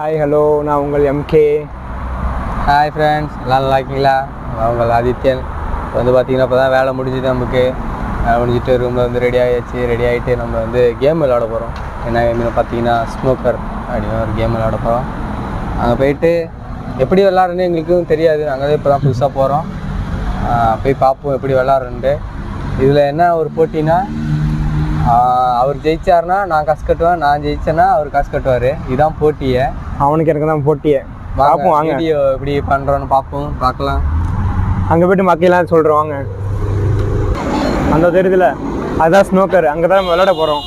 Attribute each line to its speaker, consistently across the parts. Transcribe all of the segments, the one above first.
Speaker 1: Hi hello நான் உங்கள் MK
Speaker 2: hi friends எல்லாம் நல்லா இருக்கீங்களா நான் உங்கள் ஆதித்யன். இப்போ வந்து பார்த்தீங்கன்னா இப்போ தான் வேலை முடிஞ்சுது நமக்கு. வேலை முடிஞ்சிட்டு ரூமில் வந்து ரெடி ஆகிடுச்சு ரெடி ஆகிட்டு நம்ம வந்து கேம் விளாட போகிறோம் என்ன கேம்னு பார்த்தீங்கன்னா ஸ்மோக்கர் அப்படின்னு ஒரு கேம் விளாட போகிறோம் அங்கே போயிட்டு எப்படி விளாட்றேன்னு எங்களுக்கும் தெரியாது. நாங்கள் இப்போ தான் புதுசாக போகிறோம் போய் பார்ப்போம் எப்படி விளாட்றேன்ட்டு இதில் என்ன ஒரு போட்டினா அவர் ஜெயிச்சாருன்னா நான் காசு கட்டுவேன் நான் ஜெயிச்சேன்னா அவர் காசு கட்டுவார். இதுதான் போட்டியை.
Speaker 1: அவனுக்கு எனக்கு தான் போட்டியே. பார்ப்போம் வாங்க.
Speaker 2: வீடியோ எப்படி பண்ணுறோன்னு பார்ப்போம் பார்க்கலாம்.
Speaker 1: அங்கே போயிட்டு மக்கள்லாம் சொல்கிறோம் வாங்க. அந்த தெரியுதுல? அதுதான் ஸ்னோக்கர் அங்கே தான் விளையாட போகிறோம்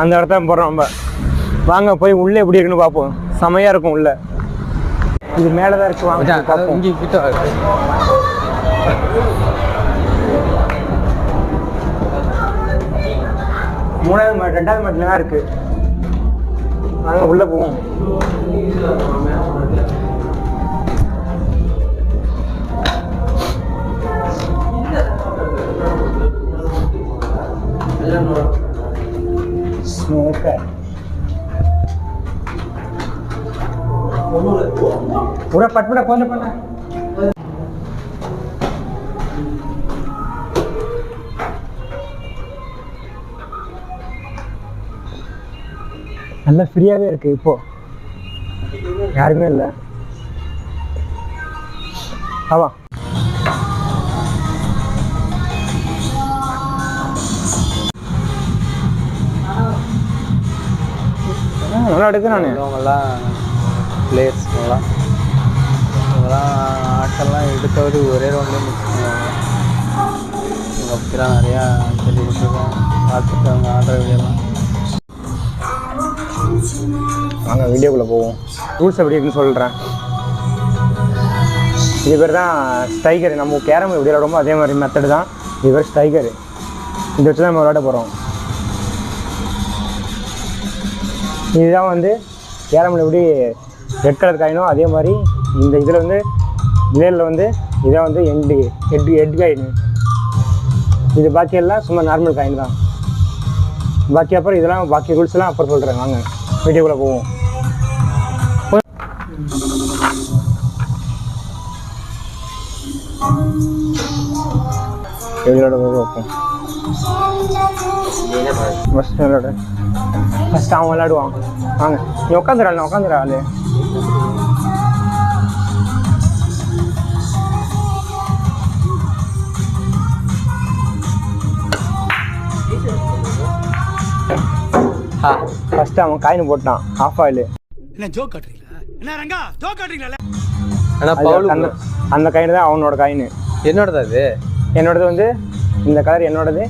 Speaker 1: அந்த இடத்த போகிறோம் நம்ம. வாங்க போய் உள்ளே எப்படி இருக்குன்னு பார்ப்போம். செமையாக இருக்கும் உள்ள. இது மேலே தான் இருக்கு வாங்க பார்ப்போம்.
Speaker 2: இங்கே கிட்ட
Speaker 1: மூணாவது மாடி ரெண்டாவது மாட்டில் தான் இருக்கு வாங்க உள்ளே போவோம் ஸ்னோக்கர் पूरा पटपटा कौन बना நல்லா ஃப்ரீயாகவே இருக்கு இப்போ. யாருமே இல்லை. ஆமா நல்லா எடுக்கிறேன் நான்.
Speaker 2: உள்ளவங்கெல்லாம் பிளேயர்ஸ் இவங்கெல்லாம் ஆட்டெல்லாம் எடுத்தவது ஒரே ரவுண்ட்லேயே முடிச்சுருக்காங்க. அப்படிலாம் நிறையா சொல்லி கொடுத்துருக்கோம் அவங்க ஆடுற வீடியோலாம்
Speaker 1: வாங்க வீடியோக்குள்ளே போவோம். ரூல்ஸ் எப்படி இருக்குன்னு சொல்கிறேன் இது பேர் தான் ஸ்ட்ரைக்கர் நம்ம கேரம் எப்படி விளையாடுமோ அதே மாதிரி மெத்தடு தான். இது பேர் ஸ்ட்ரைக்கர் இதை வச்சு தான் நம்ம விளையாட போகிறோம் இதுதான் வந்து கேரமில் எப்படி ரெட் கலர் காயினோ அதே மாதிரி இந்த இதில் வந்து நேரில் வந்து இதான் வந்து எண்டு ஹெட் ஹெட் காயின் இது பாக்கியெல்லாம் சும்மா நார்மல் காயின் தான். பாக்கி அப்புறம் இதெல்லாம் பாக்கி ரூல்ஸ்லாம் அப்புறம் சொல்கிறேன் வாங்க. வீடியோக்குள்ளே போவோம். எவ்வளோட வைப்போம்? ஃபஸ்ட் விளையாடு ஃபஸ்ட் அவன் வாங்க. நீ உட்காந்துடா உட்காந்துடா ஆளு.
Speaker 2: ஆ
Speaker 1: ஃபஸ்ட்டு அவன் காயின் போட்டான் ஆஃப் ஆயில்
Speaker 3: என்ன ஜோக் காட்டுறீங்களா? என்ன ரங்கா ஜோக் காட்டுறீங்களா
Speaker 1: அந்த
Speaker 2: பவுல்
Speaker 1: அந்த அந்த காயின் தான் அவனோட காயின்
Speaker 2: என்னோடது அது?
Speaker 1: என்னோடது வந்து இந்த கலர் என்னோடது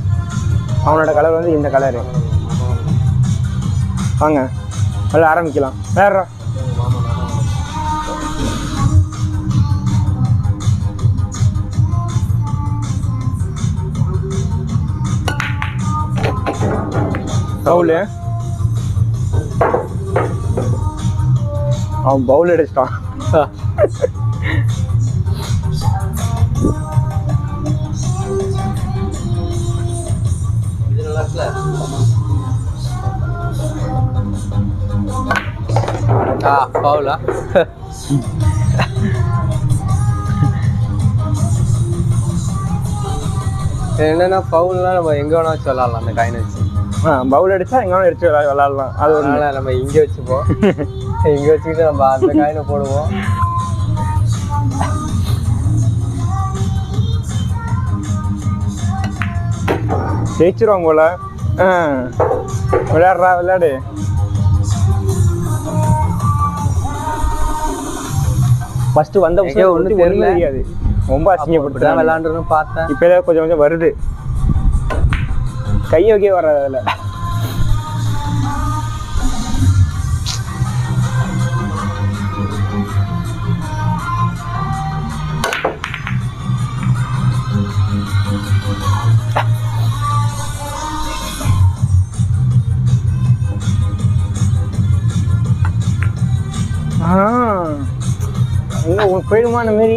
Speaker 1: அவனோட கலர் வந்து இந்த கலரு வாங்க விளையாட ஆரம்பிக்கலாம். வேற. பவுலு அவன் பவுல் அடிச்சிட்டான்.
Speaker 2: ஆ. பவுலா என்னன்னா பவுல்லாம் நம்ம எங்கே வேணா வச்சு விளாட்லாம் அந்த காயின் வச்சு.
Speaker 1: பவுல் அடிச்சா எங்கே விளையா விளாட்லாம். அது ஒரு
Speaker 2: நம்ம இங்கே வச்சுப்போம். இங்கே வச்சுக்கிட்டு நம்ம அந்த காயினை போடுவோம்.
Speaker 1: ஜெயிச்சிருவாங்க போல. விளையாடுறா விளையாடு. ஃபர்ஸ்ட் வந்த
Speaker 2: தெரியல.
Speaker 1: தெரியாது. ரொம்ப அசிங்கப்பட்டு
Speaker 2: விளாண்டுன்னு பார்த்தேன்.
Speaker 1: இப்போ ஏதாவது கொஞ்சம் கொஞ்சம் வருது. கை வைக்க வராது அதில் போயிடுமான மாரி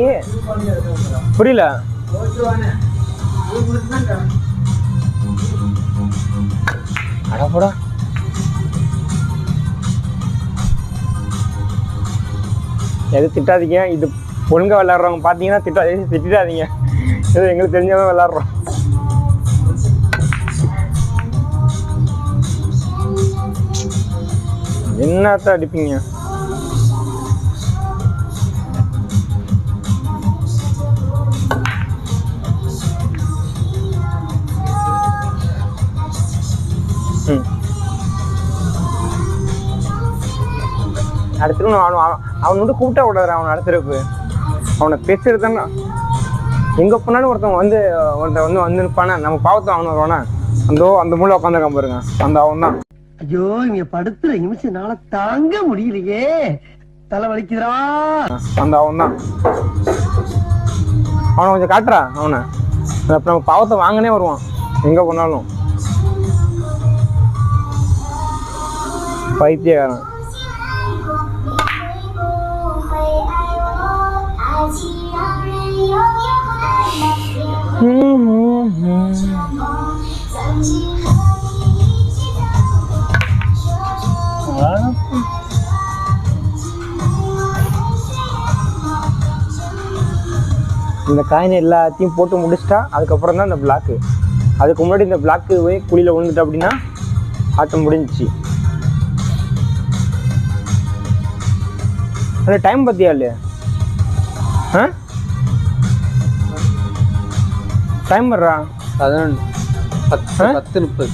Speaker 1: புரியல. அடப்படா எது திட்டாதீங்க? இது ஒழுங்காக விளாட்றவங்க பார்த்தீங்கன்னா திட்டா திட்டாதீங்க ஏதோ எங்களுக்கு தெரிஞ்சவங்க விளாட்றோம் என்னத்த அடிப்பீங்க? அடுத்து அவன் அவன் வந்து கூப்பிட்டா விடாது அவன் அடுத்திருக்கு அவனை பேசுறது தானே எங்கே போனாலும் ஒருத்தன் வந்து ஒருத்தன் வந்து வந்து நிற்பானே? நம்ம பாவத்தை அவன் வருவானே? அந்த அந்த மூலை உட்காந்துருக்கான் பாருங்க. அந்த அவன் தான்
Speaker 4: ஐயோ இங்க படுத்துற நிமிஷம்னால தாங்க முடியலையே. தலை வலிக்குதுடா.
Speaker 1: அந்த அவன் தான் அவனை கொஞ்சம் காட்டுறா அவனை. அப்போ நம்ம பாவத்தை வாங்கினே வருவான் எங்கே போனாலும். பைத்தியக்காரன். இந்த காயினை எல்லாத்தையும் போட்டு முடிச்சிட்டா அதுக்கப்புறம் தான் இந்த பிளாக்கு அதுக்கு முன்னாடி இந்த பிளாக்கு போய் குழியில் விழுந்துட்டு அப்படின்னா ஆட்டம் முடிஞ்சிச்சு. அந்த டைம் பார்த்தியா இல்லையா? ஆ? டைம் வர்றா?
Speaker 2: பதினொன்று பத்து? பத்து முப்பது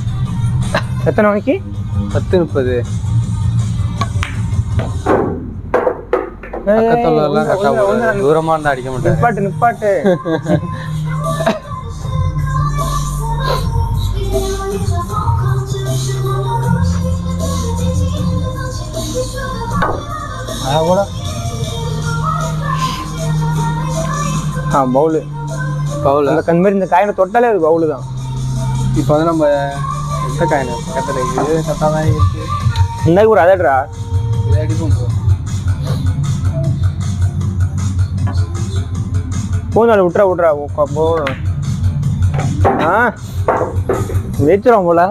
Speaker 1: எத்தனை மணிக்கு?
Speaker 2: பத்து முப்பது பக்கத்துல எல்லாம் கரெக்டாக போடுவாரு. தூரமா இருந்தா அடிக்க மாட்டாரு
Speaker 1: நிப்பாட்டு நிப்பாட்டு. கூட ஆ பவுலு.
Speaker 2: பவுல?
Speaker 1: அந்த கண் மாதிரி இந்த காயினை தொட்டாலே அது பவுலு தான்
Speaker 2: இப்போ வந்து நம்ம எந்த காயின்? பக்கத்தில் இது சத்தம் தான் இருக்கு.
Speaker 1: இந்த ஒரு அதட்ரா பூந்தாள் விட்றா விட்றா போகணும் ஆ? வச்சிரும் போல.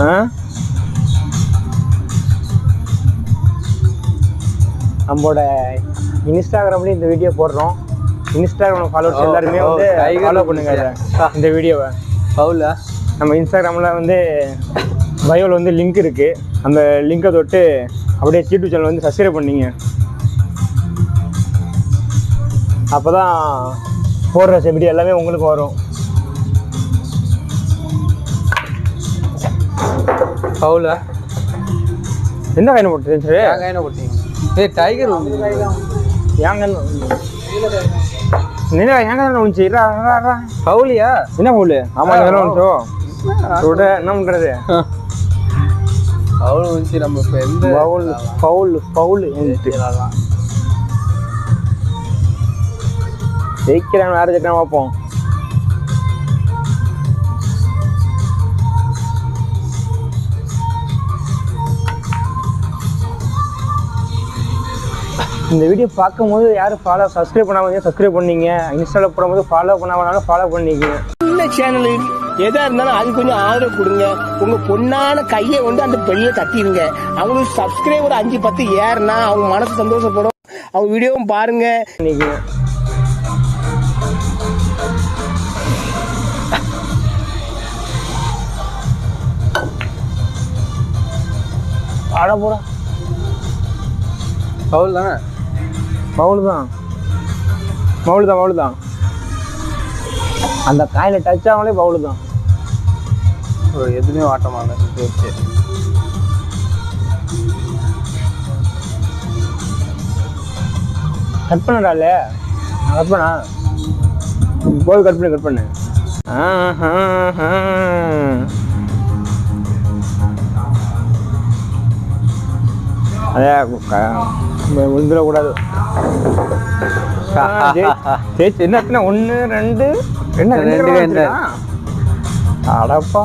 Speaker 1: ஆ? நம்மளோட இன்ஸ்டாகிராம்லேயும் இந்த வீடியோ போடுறோம். இன்ஸ்டாகிராம் ஃபாலோவர்ஸ் எல்லாருமே வந்து ஃபாலோ பண்ணுங்க. இந்த வீடியோவை
Speaker 2: பவுலா?
Speaker 1: நம்ம இன்ஸ்டாகிராமில் வந்து பயோவில் வந்து லிங்க் இருக்குது அந்த லிங்கை தொட்டு அப்படியே யூடியூப் சேனல் வந்து சப்ஸ்கிரைப் பண்ணீங்க. அப்போ தான் போடுற வீடியோ எல்லாமே உங்களுக்கு வரும்.
Speaker 2: பவுலா.
Speaker 1: என்ன காயின் போட்டு சரி
Speaker 2: காயினை போட்டீங்க. ஏய் டைகர்
Speaker 1: ஏங்க என்ன ஏங்க இரா.
Speaker 2: பவுலியா?
Speaker 1: என்ன பவுலு? ஆமாம் இதெல்லாம் வந்துச்சோ விட என்ன பண்ணுறது
Speaker 2: பவுல் வந்து நம்ம இப்போ எந்த
Speaker 1: பவுல் பவுல் பவுல் ஜெயிக்கிறான் வேறு ஜெயிக்கிறான் பார்ப்போம். இந்த வீடியோ பார்க்கும்போது யாரும் ஃபாலோ சப்ஸ்கிரைப் பண்ணாமல் சப்ஸ்கிரைப் பண்ணீங்க? இன்ஸ்டாவில் போடும்போது ஃபாலோ பண்ணாமனாலும் ஃபாலோ பண்ணிக்கிங்க
Speaker 4: சின்ன சேனல் எதா இருந்தாலும் அது கொஞ்சம் ஆதரவு கொடுங்க. உங்க பொண்ணான கையை வந்து அந்த பெல்ல தட்டிடுங்க அவங்களுக்கு சப்ஸ்கிரைபர் அஞ்சு பத்து ஏறுனா அவங்க மனசு சந்தோஷப்படும். அவங்க வீடியோவும் பாருங்க.
Speaker 1: பண்ணிக்கிங்க ஆட போடா
Speaker 2: பவுல் தானே?
Speaker 1: மவுளு தான். மவுளு தான் மவுளு தான். அந்த காயில் டச் ஆகாமலே பவுலு தான்.
Speaker 2: எதுவுமே வாட்டமாக வச்சு
Speaker 1: கட் பண்ணடா இல்ல கட் பண்ணா? போய் கட் பண்ணு கட் பண்ணு. ஆஹா, அதே விழுந்துடக்கூடாது. ஜெயிச்சு என்ன ஒன்று ரெண்டு என்ன
Speaker 2: ரெண்டு.
Speaker 1: அடப்பா.